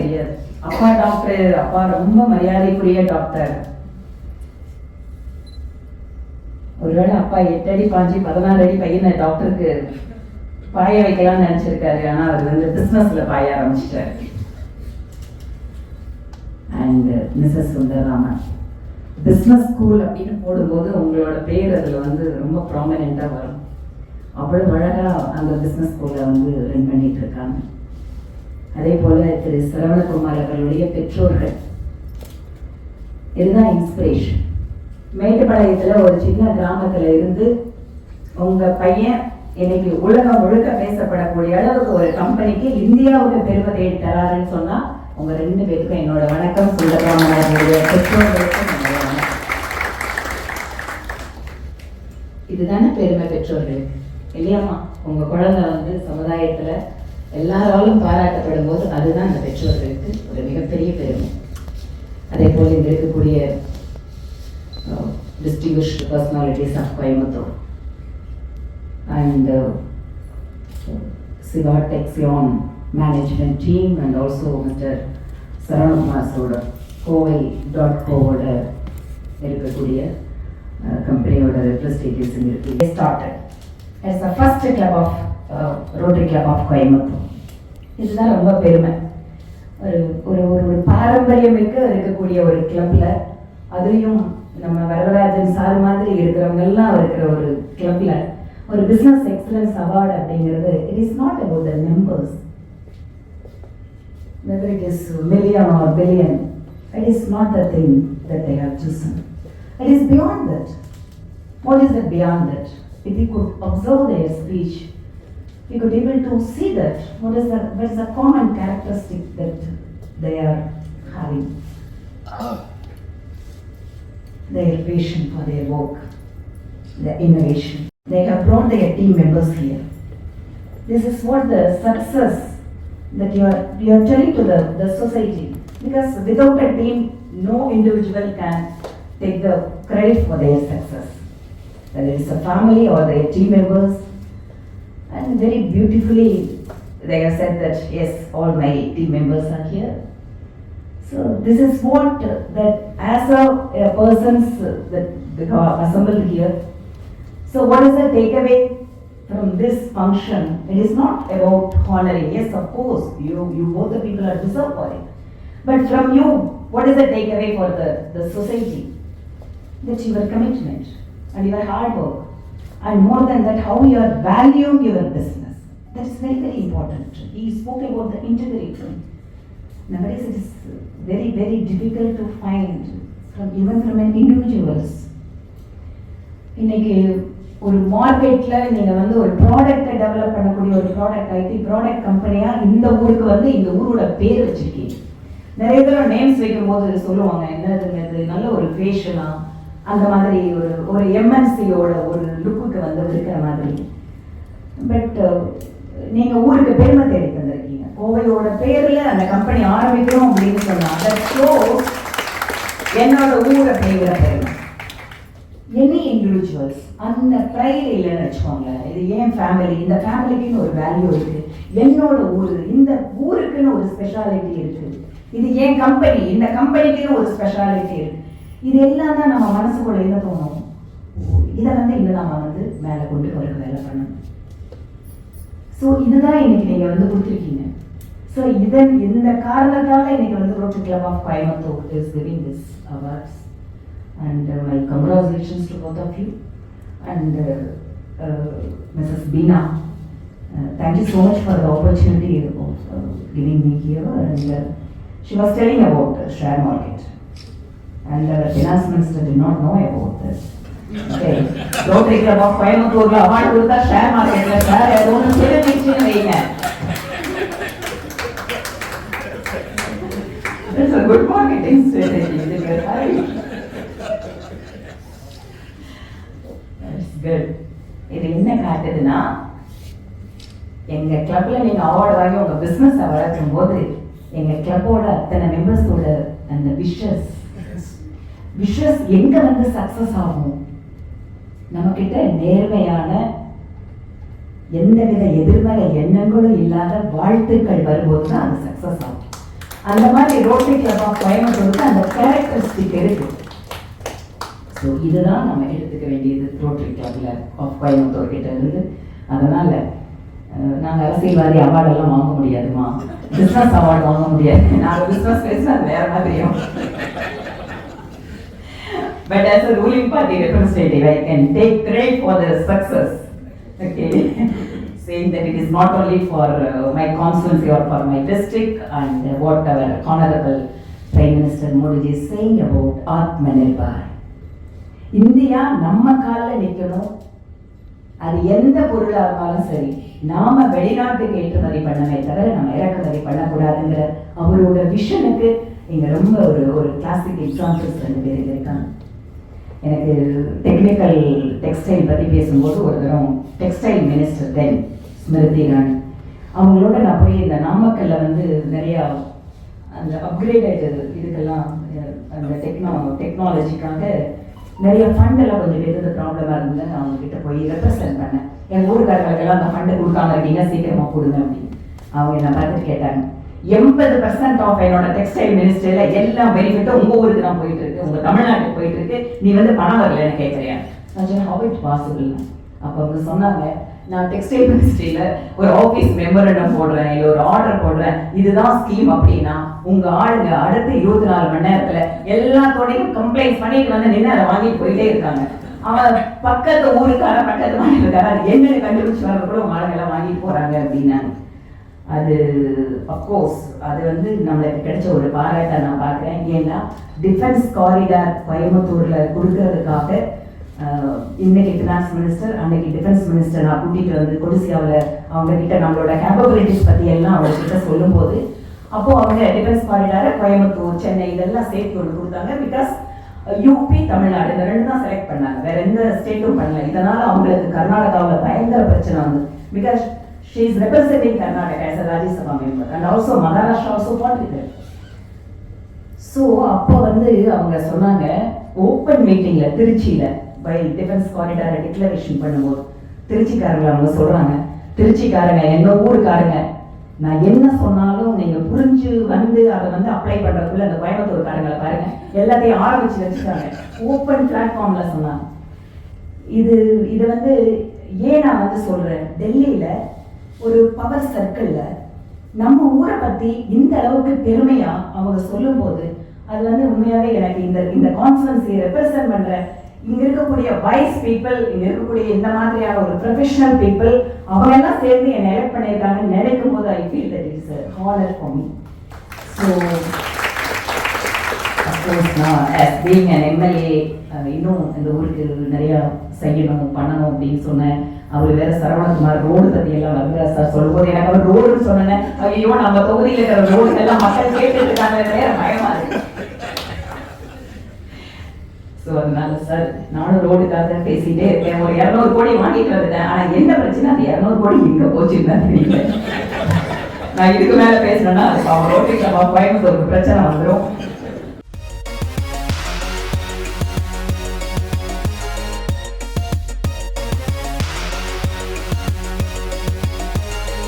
தெரியாது. அப்பா டாக்டர் அப்பா ரொம்ப மரியாதைக்குரிய டாக்டர் ஒருவேளை அப்பா எட்டு அடி பாஞ்சு பதினாறு அடி பையனை டாக்டருக்கு பாய வைக்கலாம்னு நினைச்சிருக்காரு. ஆனா அவர் வந்து பிசினஸ்ல பாய ஆரம்பிச்சிட்டாரு. And mrs Sundararaman business school அப்படின்னு போடும்போது உங்களோட பேர் அதில் வந்து ரொம்ப ப்ராமினெண்ட்டாக வரும். அவ்வளவு அழகா அந்த பிஸ்னஸ் ஸ்கூலை வந்து ரன் பண்ணிட்டு இருக்காங்க. அதே போல திரு சரவணகுமார் அவர்களுடைய பெற்றோர்கள். இதுதான் இன்ஸ்பிரேஷன் மேட்டுப்பாளையத்தில் ஒரு சின்ன கிராமத்தில் இருந்து உங்கள் பையன் இன்னைக்கு உலகம் முழுக்க பேசப்படக்கூடிய அளவுக்கு ஒரு கம்பெனிக்கு இந்தியாவுக்கு பெருமை தேடி தராருன்னு சொன்னா உங்க ரெண்டு பேருக்கும் என்னோட வணக்கம் சுந்தரராமனுடைய பெற்றோர்களுக்கும் இதுதானே பெருமை பெற்றோர்கள்? இல்லையாம்மா உங்க குழந்தை வந்து சமுதாயத்துல எல்லாராலும் பாராட்டப்படும் போது அதுதான் அந்த பெற்றோர்களுக்கு ஒரு மிகப்பெரிய பெருமை அதே போல் இங்கே இருக்கக்கூடிய distinguished personalities of Coimbatore and Siva Texyarn management team and also mr Saravanakumar Kovai dot கோவோட இருக்கக்கூடிய கம்பெனியோட ரெப்ரஸன்டேட்டிவ்ஸ் இருக்கு started it's a first club of rotary club of Coimbatore இதுதான் ரொம்ப பெருமை ஒரு ஒரு ஒரு பாரம்பரியமிக்க இருக்கக்கூடிய ஒரு கிளப்பில் அதுலேயும் நம்ம வரதராஜன் சார் மாதிரி இருக்கிறவங்கெல்லாம் இருக்கிற ஒரு கிளப்பில் ஒரு பிஸ்னஸ் எக்ஸலன்ஸ் அவார்டு அப்படிங்கிறது it is not about the members whether it is million or billion, it is not the thing that they have chosen. It is beyond that. What is that beyond that? If you could observe their speech, you could able to see that what is the what is the common characteristic that they are having. Their passion for their work, their innovation. They have brought their team members here. This is what the success that you are you are telling to the, the society. Because without a team, no individual can take the credit for their success. Whether it's a family or their team members. And very beautifully they have said that yes, all my team members are here. So this is what that as a, a persons uh, that become assembled here. So what is the takeaway from this function? It is not about honoring. Yes, of course, you you both the people are deserved for it. But from you, what is the takeaway for the, the society? That your commitment and your hard work. And more than that, how you are valuing your business. That is very, very important. He spoke about the integrity. Nowadays it is very, very difficult to find from even from an individuals. இன்னைக்கு ஒரு மார்க்கெட்டில் நீங்கள் வந்து ஒரு ப்ராடக்டை develop பண்ணக்கூடிய ஒரு product ID product கம்பெனியாக இந்த ஊருக்கு வந்து இந்த ஊரோட பேர் வச்சுருக்கீங்க நிறைய பேர் நேம்ஸ் வைக்கும் போது சொல்லுவாங்க என்னதுங்க இது நல்ல ஒரு ஃபேஷனாக அந்த மாதிரி ஒரு ஒரு எம்என்சியோட ஒரு லுக்குக்கு வந்து இருக்கிற மாதிரி. பட் uh, நீங்கள் ஊருக்கு பெருமை தேடி தந்திருக்கீங்க. கோவையோட பேரில் அந்த கம்பெனி ஆரம்பிக்கிறோம் அப்படின்னு சொன்னால் that என்னோட ஊரை பெய்கிற பெருமை. எனி இண்டிவிஜுவல்ஸ் அந்த ப்ரைட் இல்லைன்னு வச்சுக்கோங்களேன். இது ஏன் ஃபேமிலி இந்த ஃபேமிலிக்குன்னு ஒரு வேல்யூ இருக்குது என்னோட ஊர் இந்த ஊருக்குன்னு ஒரு ஸ்பெஷாலிட்டி இருக்குது இது ஏன் கம்பெனி இந்த கம்பெனிக்குன்னு ஒரு ஸ்பெஷாலிட்டி இருக்குது இது எல்லாம் தான் நம்ம மனசுக்குள்ள என்ன தோணும்? இதை வந்து இன்னும் நம்ம வந்து மேலே கொண்டு வரக்கு வேலை பண்ணணும். ஸோ இதுதான் இன்றைக்கி நீங்கள் வந்து கொடுத்துருக்கீங்க. ஸோ இதன் இந்த காரணத்தால் இன்னைக்கு வந்து rotary club of Coimbatore is giving this awards and my congratulations to both of you and mrs Beena thank you so much for the opportunity இருக்கும் giving me here and she was telling about share market and the finance minister did not know about this. Okay. Rotary club of a good marketing strategy. இது என்ன காட்டுதுன்னா எங்க கிளப்ல நீங்க award வாங்கி உங்க business வளர்க்கும் போது எங்க கிளப்போட அத்தனை மெம்பர்ஸோட அந்த விஷஸ் விஷஸ் எங்க வந்து சக்சஸ் ஆகும்? நம்ம கிட்ட நேர்மையான எந்தவித எதிர்மறை எண்ணங்களும் இல்லாத வாழ்த்துக்கள் வரும்போது தான் அது சக்சஸ் ஆகும். அந்த மாதிரி ரோட்டரி கிளப் ஆஃப் கோயம்புத்தூருக்கு அந்த கேரக்டரிஸ்டிக் இருக்கு. ஸோ இதுதான் நம்ம எடுத்துக்க வேண்டியது ரோட்டரி கிளப்ல ஆஃப் கோயம்புத்தூர் கிட்ட இருந்து. அதனால நாங்கள் அரசியல்வாதி அவார்டெல்லாம் வாங்க முடியாதுமா? பிஸ்னஸ் அவார்டு வாங்க முடியாது. நாங்கள் பிஸ்னஸ் பேசினா வேறு வேற மாதிரியும். But as a ruling party representative, I can take credit for the success. Okay, saying that it is not only for uh, my constituency or for my district and uh, what our honorable Prime Minister Modi is saying about Atmanirbhar. India நம்ம காலில் நிற்கணும் அது எந்த பொருளாக இருந்தாலும் சரி நாம வெளிநாட்டுக்கு ஏற்றுமதி பண்ணவே தவிர நம்ம இறக்குமதி பண்ணக்கூடாதுங்கிற அவரோட விஷனுக்கு இங்கே ரொம்ப ஒரு ஒரு கிளாசிக் எக்ஸாம்பிள்ஸ் ரெண்டு பேர் இருக்காங்க எனக்கு டெக்னிக்கல் டெக்ஸ்டைல் பற்றி பேசும்போது ஒரு தரம் textile minister then Smriti Irani அவங்களோட நான் போய் இந்த நாமக்கல்ல வந்து நிறையா அந்த அப்கிரேடட் இதுக்கெல்லாம் அந்த டெக்னா டெக்னாலஜிக்காக நிறைய ஃபண்டெல்லாம் கொஞ்சம் பேருக்கு ப்ராப்ளமாக இருந்தது. நான் அவங்க கிட்ட போய் ரெப்ரசென்ட் பண்ணேன். எங்கள் ஊருக்காரர்களுக்கெல்லாம் அந்த ஃபண்டு கொடுக்காம இருக்கீங்க சீக்கிரமாக கொடுங்க அப்படின்னு. அவங்க என்ன பார்த்துட்டு கேட்டாங்க. எண்பது பர்சன்ட் ஆஃப் என்னோட டெக்ஸ்டைல் மினிஸ்ட்ரியில எல்லா பெனிஃபிட்டும் உங்க ஊருக்கு தான் போயிட்டு இருக்கு உங்க தமிழ்நாட்டுக்கு போயிட்டு இருக்கு நீ வந்து பணம் வரலன்னு கேட்கறியா ஹவ் இட் பாசிபிள் அப்போ அவங்க சொன்னாங்க நான் டெக்ஸ்டைல் மினிஸ்ட்ரியில ஒரு ஆஃபீஸ் மெமரண்டம் போடுறேன் இல்லை ஒரு ஆர்டர் போடுறேன். இதுதான் ஸ்கீம் அப்படின்னா உங்க ஆளுங்க அடுத்த இருபத்தி நாலு மணி நேரத்துல எல்லாத்தோடையும் கம்ப்ளைண்ட் பண்ணிட்டு வந்து நின்று அதை வாங்கிட்டு போயிட்டே இருக்காங்க. அவன் பக்கத்து ஊருக்கார பக்கத்து மாநிலக்கார அது என்னன்னு கண்டுபிடிச்சு வர கூட உங்க ஆளுங்க எல்லாம் வாங்கிட்டு போறாங்க அப்படின்னாங்க. அது அப்கோர்ஸ் அது வந்து நம்மளுக்கு கிடைச்ச ஒரு பாராட்டை நான் பார்க்குறேன். ஏன்னா டிஃபென்ஸ் காரிடார் கோயம்புத்தூரில் கொடுக்கறதுக்காக இன்னைக்கு ஃபினான்ஸ் மினிஸ்டர் அன்னைக்கு டிஃபென்ஸ் மினிஸ்டர் நான் கூட்டிகிட்டு வந்து கொடிசியாவில் அவங்க கிட்ட நம்மளோட கேப்பபிலிட்டிஸ் பற்றி எல்லாம் அவங்க கிட்ட சொல்லும்போது அப்போது அவங்க டிஃபென்ஸ் காரிடாரை கோயம்புத்தூர் சென்னை இதெல்லாம் சேர்த்து ஒன்று கொடுத்தாங்க. பிகாஸ் யூபி தமிழ்நாடு இந்த ரெண்டு தான் செலக்ட் பண்ணாங்க. வேற எந்த ஸ்டேட்டும் பண்ணல. இதனால அவங்களுக்கு கர்நாடகாவில் பயங்கர பிரச்சனை வந்து. Because She is representing Karnataka as a Rajya Sabha member and also Maharashtra also political so அப்போ வந்து அவங்க சொன்னாங்க ஓப்பன் மீட்டிங்ல திருச்சியில பை டிஃபென்ஸ் காரிடாரை டிக்ளரேஷன் பண்ணும்போது திருச்சிக்காரங்க அவங்க சொல்றாங்க திருச்சிக்காரங்க என்ன ஊருக்காரங்க நான் என்ன சொன்னாலும் நீங்க புரிஞ்சு வந்து அதை வந்து அப்ளை பண்றதுக்குள்ள அந்த கோயம்புத்தூர்காரங்களை பாருங்க. எல்லாத்தையும் ஆரம்பிச்சு வச்சுட்டாங்க. ஓப்பன் பிளாட்ஃபார்ம்ல சொன்னாங்க. இது இது வந்து ஏன் நான் வந்து சொல்றேன்? டெல்லியில ஒரு பவர் சர்க்கிள்ல நம்ம ஊரை பத்தி இந்த அளவுக்கு பெருமையா அவங்க சொல்லும்போது அது வந்து உண்மையாவே எனக்கு இந்த இந்த கான்ஸ்டன்சி ரெப்ரசன்ட் பண்ற இங்க இருக்கக்கூடிய வைஸ் பீப்புள் இங்க இருக்கக்கூடிய இந்த மாதிரியான ஒரு ப்ரொஃபஷனல் பீப்புள் அவங்க எல்லாம் சேர்ந்து என்னை எலெக்ட் பண்ணியிருக்காங்கன்னு நினைக்கும் போது I feel that is honour for me so of course being MLA இன்னும் இந்த ஊருக்கு நிறைய செய்யணும் பண்ணணும் அப்படின்னு சொன்னேன். அவர் வேற சரவணகுமார் ரோடு பத்தி எல்லாம் வருகிறார் சார். சொல்லும்போது எனக்கு அவர் ரோடுன்னு சொன்னேன் ஐயோ நம்ம தொகுதியில் இருக்கிற ரோடு எல்லாம் மக்கள் கேட்டுட்டு இருக்காங்க வேற பயமா இருக்கு. ஸோ அதனால சார் நானும் ரோடுக்காக தான் பேசிட்டே இருக்கேன். ஒரு இரநூறு கோடி வாங்கிட்டு வந்துட்டேன். ஆனா என்ன பிரச்சனை? அந்த இரநூறு கோடி எங்க போச்சுன்னு தான் தெரியல. நான் இதுக்கு மேல பேசணும்னா அது அவங்க ரோட்டுக்கு நம்ம கோயம்புத்தூருக்கு பிரச்சனை வந்துடும்